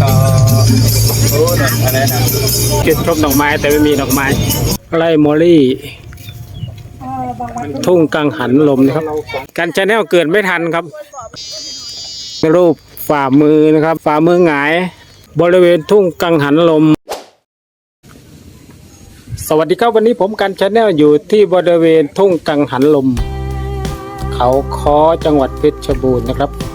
ก็โอ้ดอกอะไรนะจุดชมดอกไม้แต่ไม่มีดอกไม้ไร่มอรี่ทุ่งกังหันลมนะครับ การชาแนลเกิดไม่ทันครับ รูปฝ่ามือนะครับฝ่ามือหงาย บริเวณทุ่งกังหันลม สวัสดีครับวันนี้ผมกันชาแนลอยู่ที่บริเวณทุ่งกังหันลม เขาคอจังหวัดเพชรบูรณ์นะครับ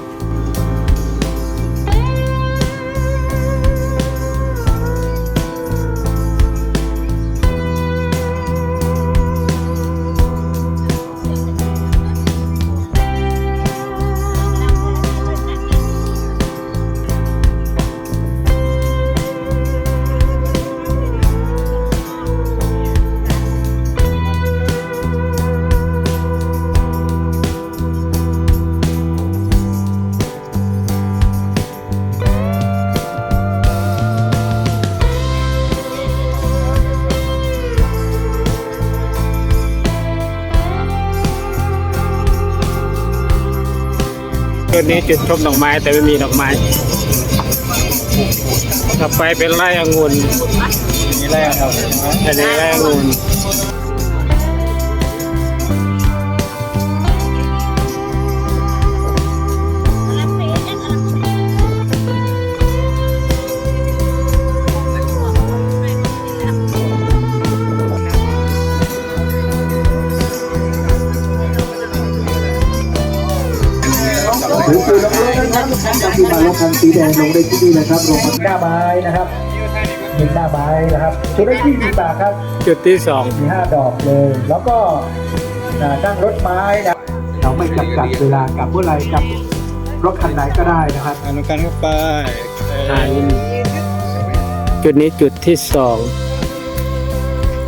จุดนี้จุดชมดอกไม้แต่ไม่มีดอกไม้ต่อไปเป็นไร่องุ่นนี่แรกครับอันนี้ไร่องุ่น ทุกท่านที่มาลงคันสีแดงลงได้ที่นี่นะครับลงหน้าไม้นะครับหนึ่งหน้าไม้นะครับชุดละยี่สิบบาทครับจุดที่สองมีห้าดอกเลย แล้วก็อ่านั่งรถไม้นะเราไม่จำกัดเวลากับเมื่อไรกับรถคันไหนก็ได้นะครับอนุการเข้าไปถ่ายจุดนี้จุดที่สอง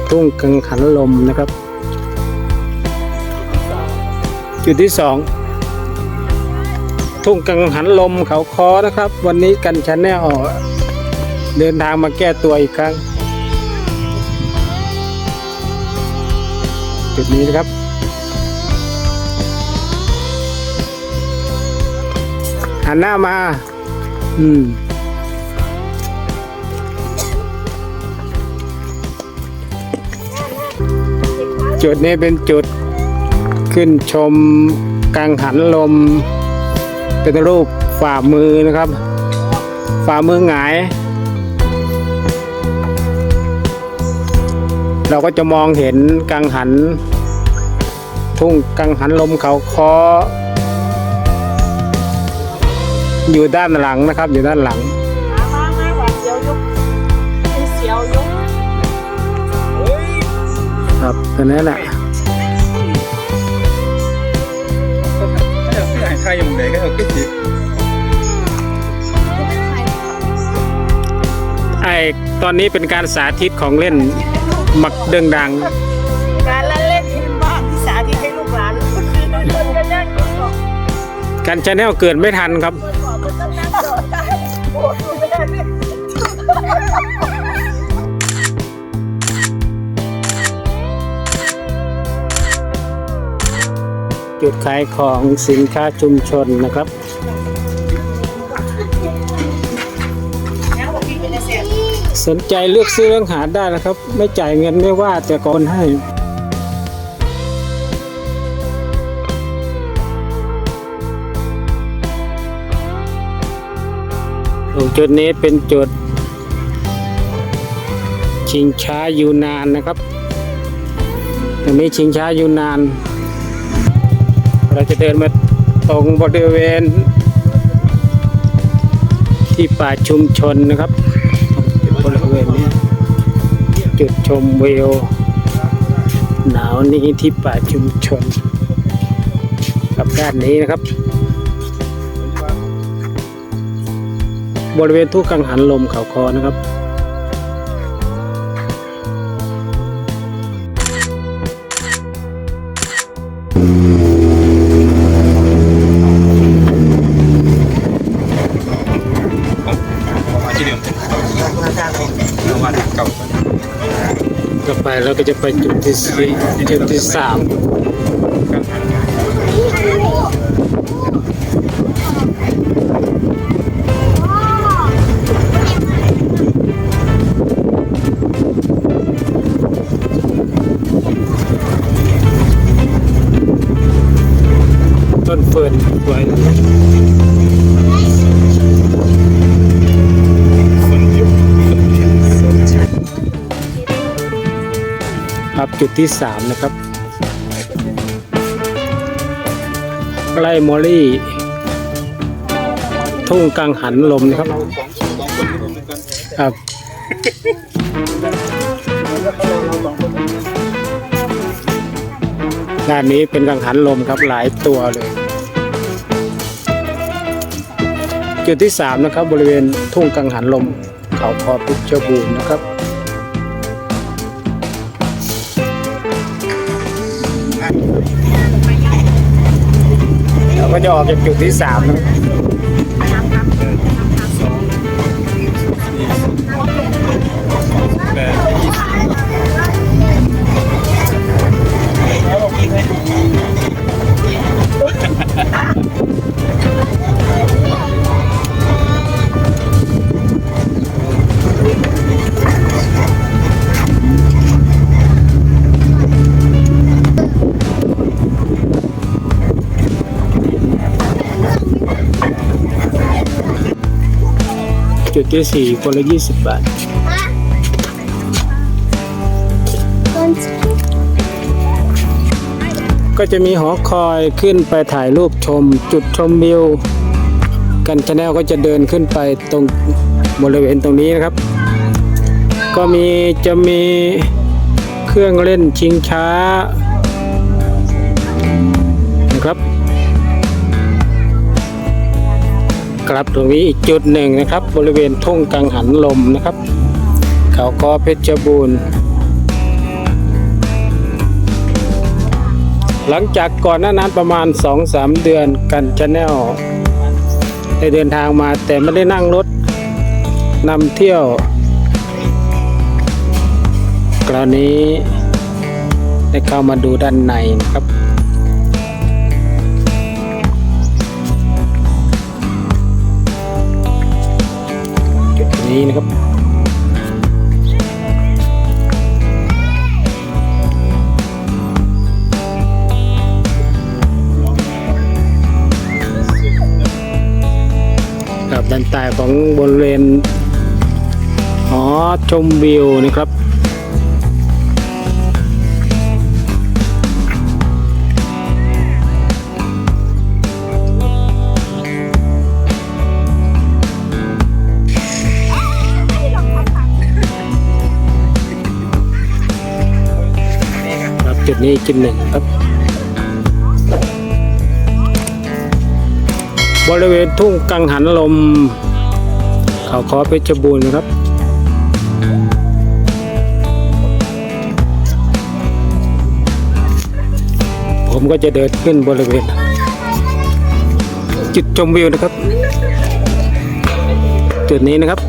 ทุ่งกังขันลมนะครับ จุดที่สอง ทุ่งกังหันลมเขาคอนะครับ วันนี้กันชันแนลเดินทางมาแก้ตัวอีกครั้ง จุดนี้นะครับ หันหน้ามา อืมจุดนี้เป็นจุดขึ้นชมกังหันลม เป็นรูปฝ่ามือนะครับ ฝ่ามือหงาย เราก็จะมองเห็นกังหัน ทุ่งกังหันลมเขาคออยู่ด้านหลังนะครับ อยู่ด้านหลังมามามาหวานเสียวยุกมีเสียวยุกครับตัวนี้แหละ อยากให้ใครอยู่ไหนก็เอาขึ้นสิไอตอนนี้เป็นการสาธิตของเล่นหมักเดิงดัง การละเล่นที่บ้านที่สาธิตให้ลูกหลานคนกันนั่งก่อนการชาแนลเกิดไม่ทันครับ จุดขายของสินค้าชุมชนนะครับแล้วบอกพี่เป็นเสียสนใจเลือกซื้อเรื่องหาได้นะครับ ไม่จ่ายเงินไม่ว่าแต่ก่อนให้ตรงจุดนี้เป็นจุด ชิงช้ายูนานนะครับตรงนี้ชิงช้ายูนาน เราจะเดินมาตรงบริเวณ ที่ป่าชุมชนนะครับบริเวณนี้จุดชมวิวหนาวนี้ที่ป่าชุมชน กับด้านนี้นะครับ บริเวณทุ่งกังหันลมเขาคอนะครับ ไปเราก็จะไปจุดที่สี่จุดที่สาม จุดที่สามนะครับไร่มอรี่ ทุ่งกังหันลมนะครับสองสองคนที่ผมเหมือนกันครับด้านนี้เป็นกังหันลมครับหลายตัวเลย จุดที่สามนะครับ บริเวณทุ่งกังหันลมเขาคอพิชบูรณ์นะครับ จะออกจากจุดที่สามนะ จุดที่สี่คนละยี่สิบบาท ก็จะมีหอคอยขึ้นไปถ่ายรูปชม จุดชมวิว กันชาแนลก็จะเดินขึ้นไปตรงบริเวณตรงนี้นะครับ ก็มีจะมีเครื่องเล่นชิงช้านะครับ ครับ ตรงนี้อีกจุดหนึ่งนะครับ บริเวณทุ่งกังหันลมนะครับ เขาก็เพชรบูรณ์ หลังจากก่อนหน้านั้นประมาณ 2-3 เดือนกันชาแนลได้เดินทางมาแต่ไม่ได้นั่งรถนำเที่ยวคราวนี้ได้เข้ามาดูด้านในนะครับานใต้ของบริเวณหอชมวิวนะครับครับจุดนี้จุดหนึ่งครับ บริเวณทุ่งกังหันลม เขาคอเพชรบูรณ์นะครับ ผมก็จะเดินขึ้นบริเวณ จุดชมวิวนะครับ จุดนี้นะครับ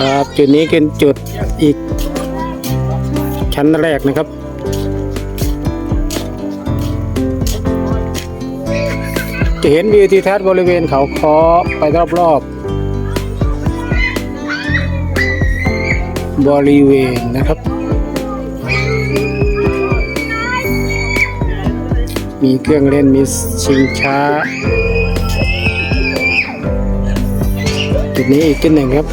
ครับจุดนี้เป็นจุดอีกชั้นแรกนะครับ จะเห็นวิวทิวทัศน์บริเวณเขาคอไปรอบๆบริเวณนะครับ มีเครื่องเล่นมีชิงช้า จุดนี้อีกจุดหนึ่งครับ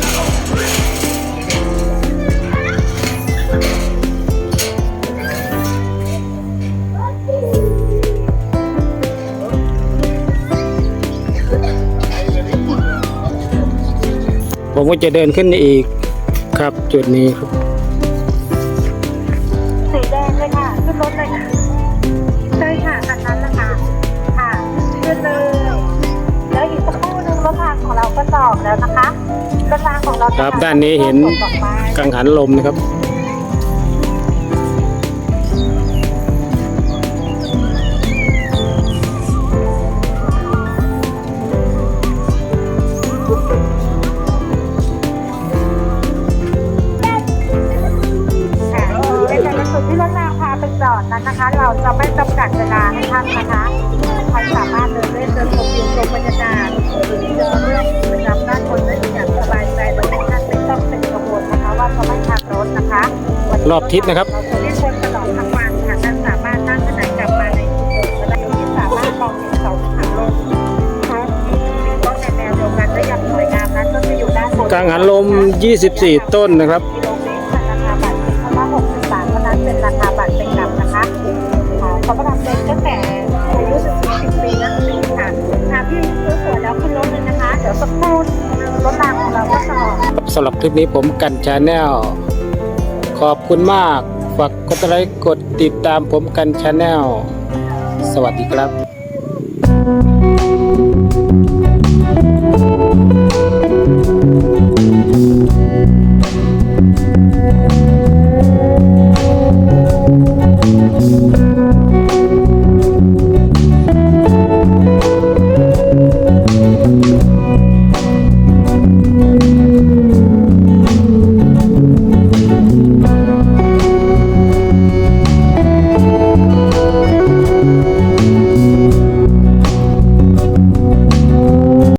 ผมก็จะเดินขึ้นอีกครับจุดนี้ครับสีแดงเลยค่ะขึ้นรถเลยค่ะใช่ค่ะคันนั้นนะคะค่ะขึ้นเลยแล้วอีกสักครู่นึงรถรางของเราก็จอดแล้วนะคะรถรางของเราครับด้านนี้เห็นดอกไม้กังหันลมนะครับ นั้นนะคะ เราจะไม่จำกัดเวลาให้ท่านนะคะท่านสามารถเดินเล่นเดินชมวิวชมบรรยากาศหรือเดินเรื่องประจำด้านคนได้อย่างสบายใจโดยที่ท่านไม่ต้องเป็นกังวลนะคะว่าจะไม่ขับรถนะคะรอบทิศนะครับเราจะเล่นบนตลอดทั้งวันท่านสามารถนั่งขนานกลับมาในจุดเดิมและที่สามารงเห็นเสาทางลมรถในแนวเดียวกันได้ยางสวยงามนั้ก็จะอยู่ด้านบนกลางหันลม 24 ต้นนะครับำหรับคลิปนี้ผมกันชาแนลขอบคุณมาก ฝากกดไลค์กดติดตามผมกันชาแนลสวัสดีครับ